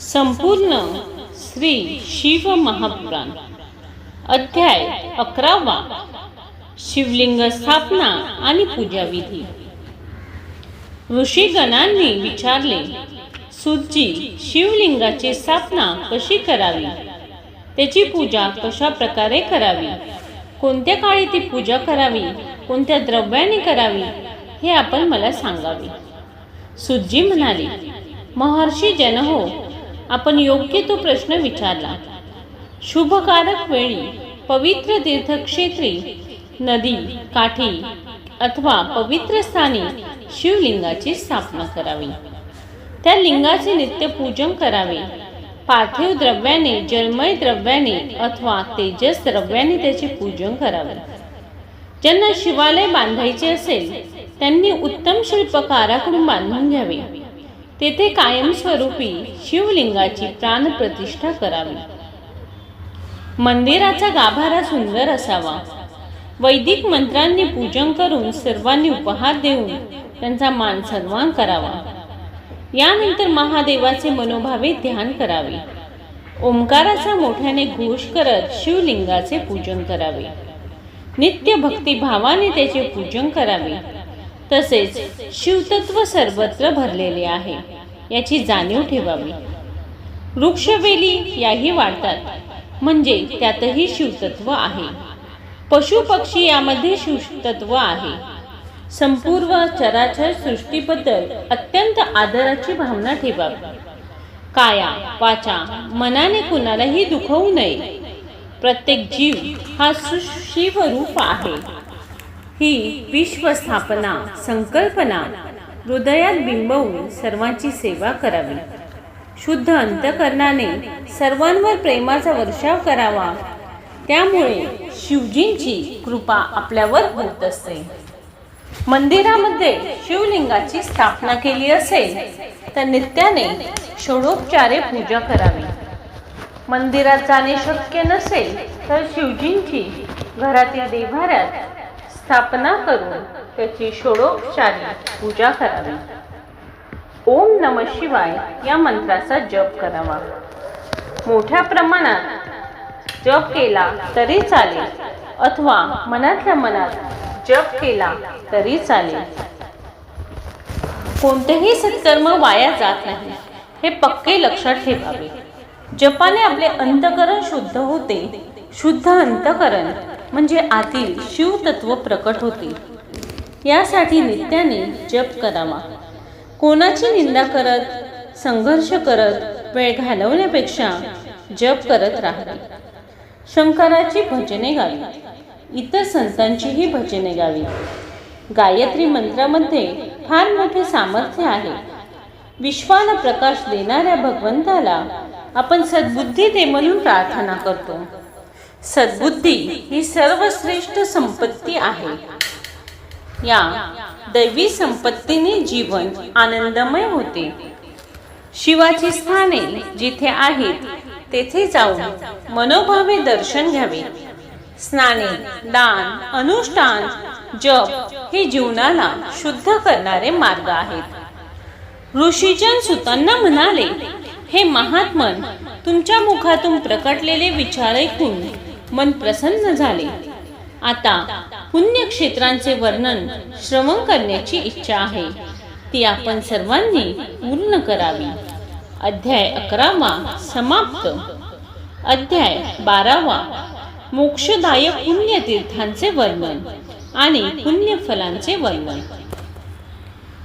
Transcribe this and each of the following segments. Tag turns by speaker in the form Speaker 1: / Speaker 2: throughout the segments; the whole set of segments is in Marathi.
Speaker 1: संपूर्ण श्री शिव महापुराण. अध्याय अकरावा. शिवलिंग स्थापना आणि पूजाविधी. ऋषीगणांनी विचारले सुजी शिवलिंगाची स्थापना कशी करावी? त्याची पूजा कशा प्रकारे करावी? कोणत्या काळी ती पूजा करावी? कोणत्या द्रव्याने करावी? हे आपण मला सांगावे. सुजी म्हणाली महर्षी जनहो आपण योग्य तो प्रश्न विचारला. शुभकारक वेळी पवित्र तीर्थक्षेत्री नदी काठी अथवा पवित्र स्थानी शिवलिंगाची स्थापना करावी. त्या लिंगाचे नित्य पूजन करावे. पार्थिव द्रव्याने जलमय द्रव्याने अथवा तेजस द्रव्याने त्याचे पूजन करावे. ज्यांना शिवालय बांधायचे असेल त्यांनी उत्तम शिल्पकाराकडून बांधून घ्यावे. तेथे कायमस्वरूपी शिवलिंगाची प्राणप्रतिष्ठा करावी. मंदिराचा गाभारा सुंदर असावा. वैदिक मंत्रांनी पूजन करून सर्वांनी उपहार देऊन त्यांचा मान सन्मान करावा. यानंतर महादेवाचे मनोभावे ध्यान करावे. ओंकाराचा मोठ्याने घोष करत शिवलिंगाचे पूजन करावे. नित्य भक्तिभावाने त्याचे पूजन करावे. तसेच शिवतत्व सर्वत्र भरलेले आहे. याची जाणीव ठेवावी. वृक्षवेली याही वाढतात म्हणजे त्यातही शिवतत्व आहे. पशु पक्षी यामध्ये शिवतत्व आहे. संपूर्ण चराचर सृष्टीबद्दल अत्यंत आदराची भावना ठेवावी. काया वाचा मनाने कुणालाही दुखवू नये. प्रत्येक जीव हा शिवरूप आहे. ही विश्वस्थापना संकल्पना हृदयात बिंबवून सर्वांची सेवा करावी. शुद्ध अंतकरणाने सर्वांवर प्रेमाचा वर्षाव करावा. त्यामुळे शिवजींची कृपा आपल्यावर होत असते. मंदिरामध्ये शिवलिंगाची स्थापना केली असेल तर नित्याने षोडोपचारे पूजा करावी. मंदिरात जाणे शक्य नसेल तर शिवजींची घरातील देव्हाऱ्यात स्थापना करून त्याची षोडोपचारी पूजा करावी. ओम नम शिवाय या मंत्राचा जप करावा. मोठ्या प्रमाणात जप केला तरी चालेल अथवा मनातल्या मनात जप केला तरी चालेल. कोणतेही सत्कर्म वाया जात नाही हे पक्के लक्षात ठेवावे. जपाने आपले अंतकरण शुद्ध होते शुद्ध अंतकरण म्हणजे आतील शिवतत्व प्रकट होते. यासाठी नित्याने जप करावा. कोणाची निंदा करत संघर्ष करत वेळ घालवण्यापेक्षा जप करत राहावे. शंकराची भजने गावी. इतर संतांचीही भजने गावी. गायत्री मंत्रामध्ये फार मोठे सामर्थ्य आहे. विश्वाला प्रकाश देणाऱ्या भगवंताला आपण सद्बुद्धी ते म्हणून प्रार्थना करतो. सद्बुद्धी ही सर्वश्रेष्ठ संपत्ती आहे. या दैवी संपत्तीने जीवन आनंदमय होते. शिवाची स्थाने जिथे आहेत तेथे जाऊन मनोभावे दर्शन घ्यावे. स्नाने दान अनुष्ठान जप हे जीवनाला शुद्ध करणारे मार्ग आहेत. ऋषीजन सुतांना म्हणाले हे महात्मन तुमच्या मुखातून प्रकटलेले विचार ऐकून मन प्रसन्न झाले. आता पुण्यक्षेत्रांचे वर्णन श्रवण करण्याची इच्छा आहे. ती आपण सर्वांनी पूर्ण करावी. अध्याय अकरावा समाप्त. अध्याय बारावा. मोक्षदायक पुण्यतीर्थांचे वर्णन आणि पुण्यफलांचे वर्णन.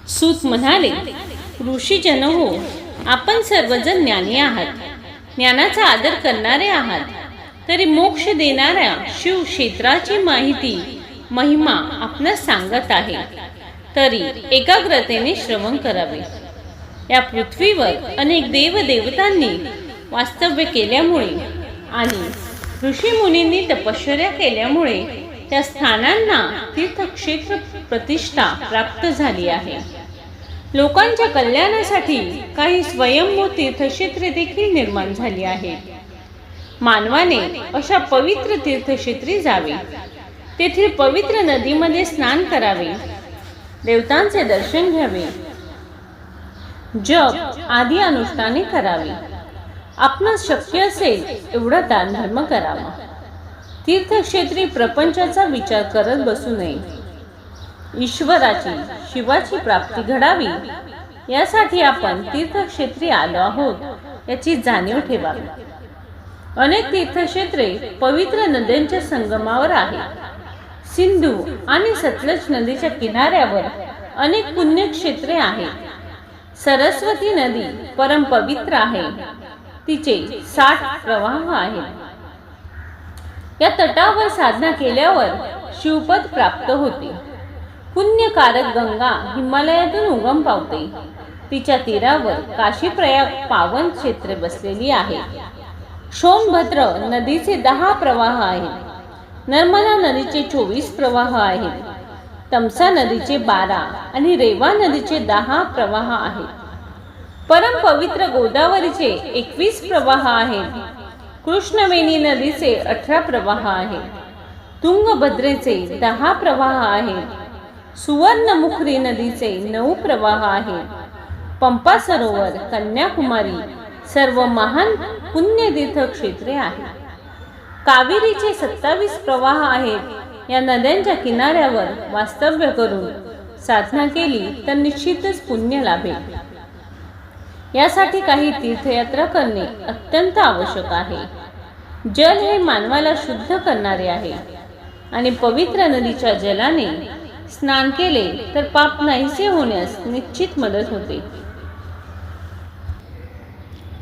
Speaker 1: सूत म्हणाले ऋषीजन हो आपण सर्वजण ज्ञानी आहात. ज्ञानाचा आदर करणारे आहात. तरी मोक्ष देणाऱ्या शिव क्षेत्राची माहिती महिमा आपणास सांगत आहे. तरी एकाग्रतेने श्रवण करावे. या पृथ्वीवर अनेक देवदेवतांनी वास्तव्य केल्यामुळे आणि ऋषीमुनींनी तपश्चर्या केल्यामुळे त्या स्थानांना तीर्थक्षेत्र प्रतिष्ठा प्राप्त झाली आहे. लोकांच्या कल्याणासाठी काही स्वयंभू तीर्थक्षेत्रे देखील निर्माण झाली आहेत. मानवाने अशा पवित्र तीर्थक्षेत्री जावे. तेथील पवित्र नदीमध्ये स्नान करावे. देवतांचे दर्शन घ्यावे. जप आदी अनुष्ठाने करावे. आपणास शक्य असेल एवढा दानधर्म करावा. तीर्थक्षेत्री प्रपंचाचा विचार करत बसू नये. ईश्वराची शिवाची प्राप्ती घडावी. यासाठी आपण तीर्थक्षेत्री आलो आहोत याची जाणीव ठेवावी. अनेक तीर्थक्षेत्रे पवित्र नद्यांच्या संगमावर आहेत. सिंधू आणि सतलज नदीच्या किनाऱ्यावर अनेक पुण्यक्षेत्रे आहेत. सरस्वती नदी परम पवित्र आहे. तिचे साठ प्रवाह आहेत. या तटावर साधना केल्यावर शिवपद प्राप्त होते. पुण्यकारक गंगा हिमालयातून उगम पावते. तिच्या तीरावर काशीप्रयाग पावन क्षेत्रे बसलेली आहे. सोनभद्र नदीचे दहा प्रवाह आहेत. नर्मदा नदीचे चोवीस प्रवाह आहेत. तमसा नदीचे बारा आणि रेवा नदीचे दहा प्रवाह आहेत. परम पवित्र गोदावरीचे एकवीस प्रवाह आहेत. कृष्णवेणी नदीचे अठरा प्रवाह आहेत. तुंगभद्रेचे दहा प्रवाह आहेत. सुवर्णमुखरी नदीचे नऊ प्रवाह आहेत. पंपा सरोवर कन्याकुमारी सर्व महान पुण्यतीर्थ क्षेत्रे आहेत. कावेरीचे सत्तावीस प्रवाह आहेत. या नद्यांच्या किनाऱ्यावर वास्तव्य करून साधना केली तर निश्चितच पुण्य लाभेल. यासाठी काही तीर्थयात्रा करणे अत्यंत आवश्यक आहे. जल हे मानवाला शुद्ध करणारे आहे. आणि पवित्र नदीच्या जलाने स्नान केले तर पाप नाहीसे होण्यास निश्चित मदत होते.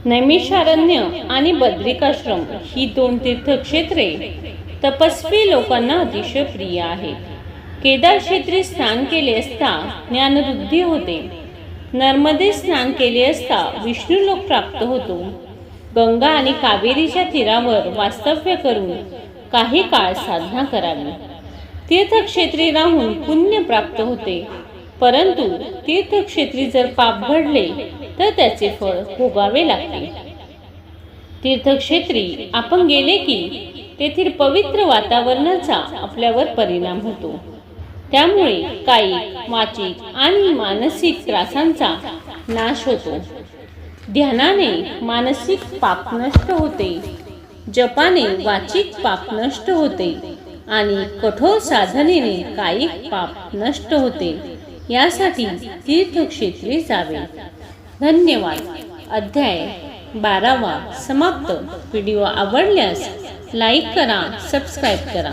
Speaker 1: नैमिषारण्य आणि बद्रिकाश्रम ही दोन तीर्थक्षेत्रे तपस्वी लोकांना अतिशय प्रिय आहेत. केदार क्षेत्री स्नान केले असता ज्ञानवृद्धी होते. नर्मदे स्नान केले असता विष्णू लोक प्राप्त होतो. गंगा आणि कावेरीच्या तीरावर वास्तव्य करून काही काळ साधना करावी. तीर्थक्षेत्री राहून पुण्य प्राप्त होते. परंतु तीर्थक्षेत्री जर पाप घडले तर त्याचे फळ भोगावे लागते. तीर्थक्षेत्री आपण गेले की तेथील पवित्र वातावरणाचा आपल्यावर परिणाम होतो. त्यामुळे कायिक वाचिक आणि मानसिक त्रासांचा नाश होतो. ध्यानाने मानसिक पाप नष्ट होते. जपाने वाचिक पाप नष्ट होते आणि कठोर साधनेने कायिक पाप नष्ट होते. यासाठी तीर्थक्षेत्री जावे. धन्यवाद. अध्याय बारावा समाप्त. व्हिडिओ आवडल्यास लाईक करा सबस्क्राईब करा.